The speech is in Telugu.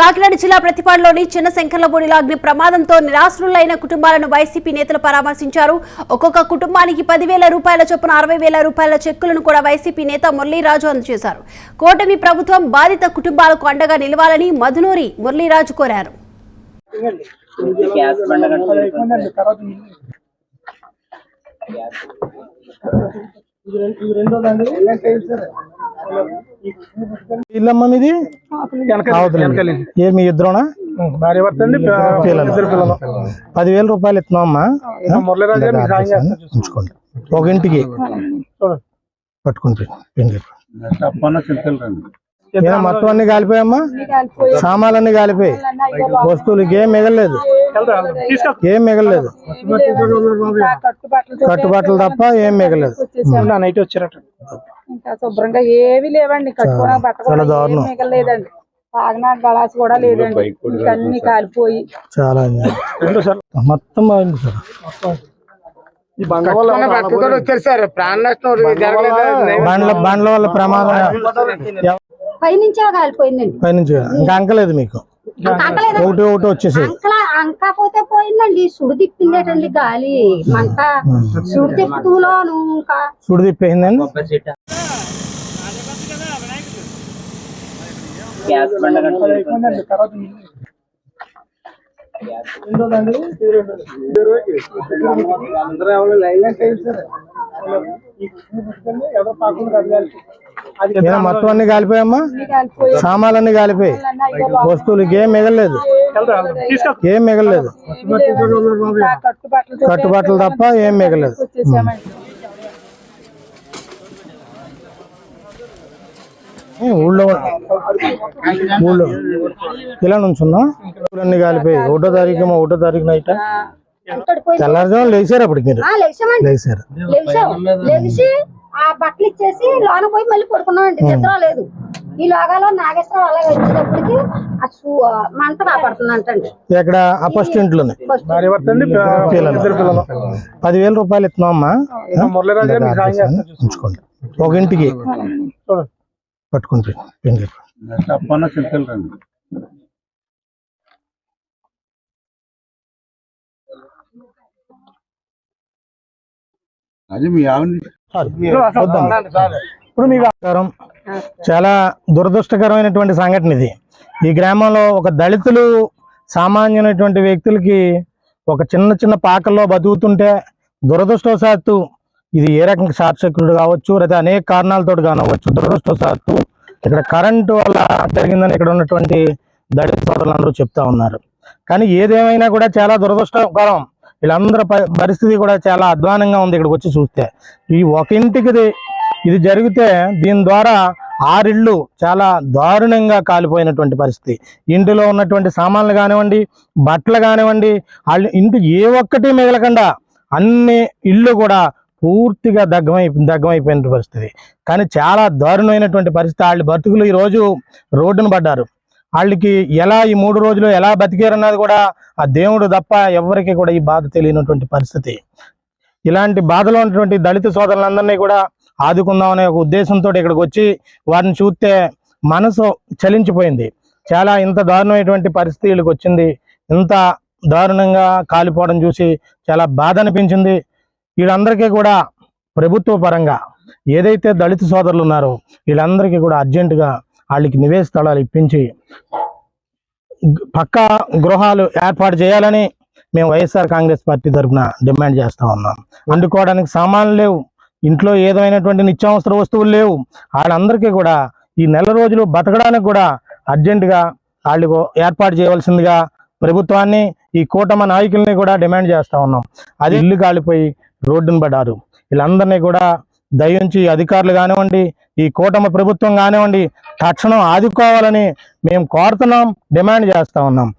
కాకినాడ జిల్లా ప్రతిపాడులోని చిన్న శంకర్లపూడిలో అగ్ని ప్రమాదంతో నిరాశ్రులైన కుటుంబాలను వైసీపీ నేతలు పరామర్శించారు. ఒక్కొక్క కుటుంబానికి పదివేల రూపాయల చొప్పున అరవై వేల రూపాయల చెక్కులను కూడా వైసీపీ నేత మురళీరాజు అందజేశారు. కూటమి ప్రభుత్వం బాధిత కుటుంబాలకు అండగా నిలవాలని మధునూరి మురళీరాజు కోరారు. గ్యాస్ బండ ఇల్లమ్మ మీది? ఏ మీ ఇద్దరునా? పిల్లలు. పదివేల రూపాయలు ఇస్తున్నామమ్మా ఉంచుకోండి. ఒక ఇంటికి. పట్టుకుంటే మొత్తం అన్ని కాలిపోయమ్మా సామాన్లన్నీ కాలిపోయి వస్తువులకి ఏం మిగలలేదు. ఏం మిగలలేదు. కట్టుబాట్లు తప్ప ఏం మిగలలేదు. నైట్ వచ్చారట. ఇంకా శుభ్రంగా ఏవి లేవండి. కట్టుకున్న బట్ట చాలా కూడా దారుణం. ఏమీ మిగలలేదండి. తాగిన గలాస్ కూడా లేదండి. ఇంకా అన్ని కాలిపోయి. చాలా అన్యాయం. రెండు సార్? మొత్తం బాగుంది సార్. ఈ బండ వల్ల వచ్చారు సార్. ప్రాణ నష్టం జరగలేదు. బండ్ల బండ్ల వల్ల ప్రమాదం ఎవ- పైనుంచే కాలిపోయిందండి. పైనుంచి ఇంకా అంకలేదు మీకు? ఒకటి ఒకటి వచ్చేసి అంకపోతే పోయిందండి. సుడి తిప్పిందేటండి గాలి. మంట. సుడి తిప్పుతూలోను ఇంకా. సుడి తిప్పేసిందండి? ఏమో మొత్తం అన్ని కాలిపోయమ్మా కాలిపోయి సామాన్లన్నీ కాలిపోయి వస్తువులకి ఏం మిగలలేదు. ఏం మిగలలేదు కట్టుబట్టలు కట్టుబాట్లు తప్ప ఏం మిగలలేదు వచ్చేసామండి ఏ, ఊళ్ళో ఊళ్ళో. ఇలా నుంచున్నా అన్ని కాలిపోయి. ఒకటో తారీఖు ఒకటో తారీఖు నైట్ తెల్లారుజాము లేచారు అప్పటికి లేచారు? లేచాం. లేచి ఆ బట్టలు ఇచ్చేసి లోన పోయి మళ్ళీ పడుకున్నామండి. నిద్ర లేదు. ఈ లోగాలో నాగేశ్వరం అలాగే వచ్చేటప్పటికి మంట ఇక్కడ ఫస్ట్ ఇంట్లోనే. పదివేల రూపాయలు మురళీరాజు సాయం చేస్తారు ఉంచుకోండి. ఒక ఇంటికి. పట్టుకుంటే పిండి. తప్పన్న చిలుకలు రండి. అది మీ. ఇప్పుడు వ్యాపారం చాలా దురదృష్టకరమైనటువంటి సంఘటన ఇది. ఈ గ్రామంలో ఒక దళితులు సామాన్యమైనటువంటి వ్యక్తులకి ఒక చిన్న చిన్న పాకల్లో బతుకుతుంటే దురదృష్టవశాత్తు ఇది ఏ రకంగా షార్ట్ సర్క్యూట్ కావచ్చు లేదా అనేక కారణాలతో కానవచ్చు దురదృష్టవశాత్తు ఇక్కడ కరెంటు వల్ల జరిగిందని ఇక్కడ ఉన్నటువంటి దళిత సోదరులందరూ చెప్తా ఉన్నారు. కానీ ఏదేమైనా కూడా చాలా దురదృష్టకరం. వీళ్ళందరి పరిస్థితి కూడా చాలా అధ్వానంగా ఉంది ఇక్కడికి వచ్చి చూస్తే. ఈ ఒక ఇంటికి ఇది- జరిగితే దీని ద్వారా ఆరిళ్ళు చాలా దారుణంగా కాలిపోయినటువంటి పరిస్థితి. ఇంటిలో ఉన్నటువంటి సామాన్లు కానివ్వండి బట్టలు కానివ్వండి వాళ్ళు ఇంటి ఏ ఒక్కటి మిగలకుండా అన్ని ఇళ్ళు కూడా పూర్తిగా దగ్గమై దగ్గమైపోయిన పరిస్థితి. కానీ చాలా దారుణమైనటువంటి పరిస్థితి. వాళ్ళ బతుకులు ఈ రోజు రోడ్డున పడ్డారు. వాళ్ళకి ఎలా ఈ మూడు రోజులు ఎలా బతికారన్నది కూడా ఆ దేవుడు తప్ప ఎవరికి కూడా ఈ బాధ తెలియనటువంటి పరిస్థితి. ఇలాంటి బాధలో ఉన్నటువంటి దళిత సోదరులందరినీ కూడా ఆదుకుందాం అనే ఒక ఉద్దేశంతో ఇక్కడికి వచ్చి వారిని చూస్తే మనసు చలించిపోయింది. చాలా ఇంత దారుణమైనటువంటి పరిస్థితి వీళ్ళకి వచ్చింది. ఇంత దారుణంగా కాలిపోవడం చూసి చాలా బాధ అనిపించింది. వీళ్ళందరికీ కూడా ప్రభుత్వ పరంగా ఏదైతే దళిత సోదరులు ఉన్నారో వీళ్ళందరికీ కూడా అర్జెంటుగా వాళ్ళకి నివేశ స్థలాలు ఇప్పించి పక్కా గృహాలు ఏర్పాటు చేయాలని మేము వైఎస్ఆర్ కాంగ్రెస్ పార్టీ తరఫున డిమాండ్ చేస్తూ ఉన్నాం. వండుకోవడానికి సామాన్లు లేవు. ఇంట్లో ఏదైనటువంటి నిత్యావసర వస్తువులు లేవు. వాళ్ళందరికీ కూడా ఈ నెల రోజులు బతకడానికి కూడా అర్జెంటుగా వాళ్ళకు ఏర్పాటు చేయవలసిందిగా ప్రభుత్వాన్ని ఈ కూటమి నాయకుల్ని కూడా డిమాండ్ చేస్తూ ఉన్నాం. అది ఇల్లు కాలిపోయి రోడ్డును పడారు వీళ్ళందరినీ కూడా దయించి అధికారులు కానివ్వండి ఈ కూటమి ప్రభుత్వం కానివ్వండి తక్షణం ఆదుకోవాలని మేము కోరుతున్నాం డిమాండ్ చేస్తూ ఉన్నాం.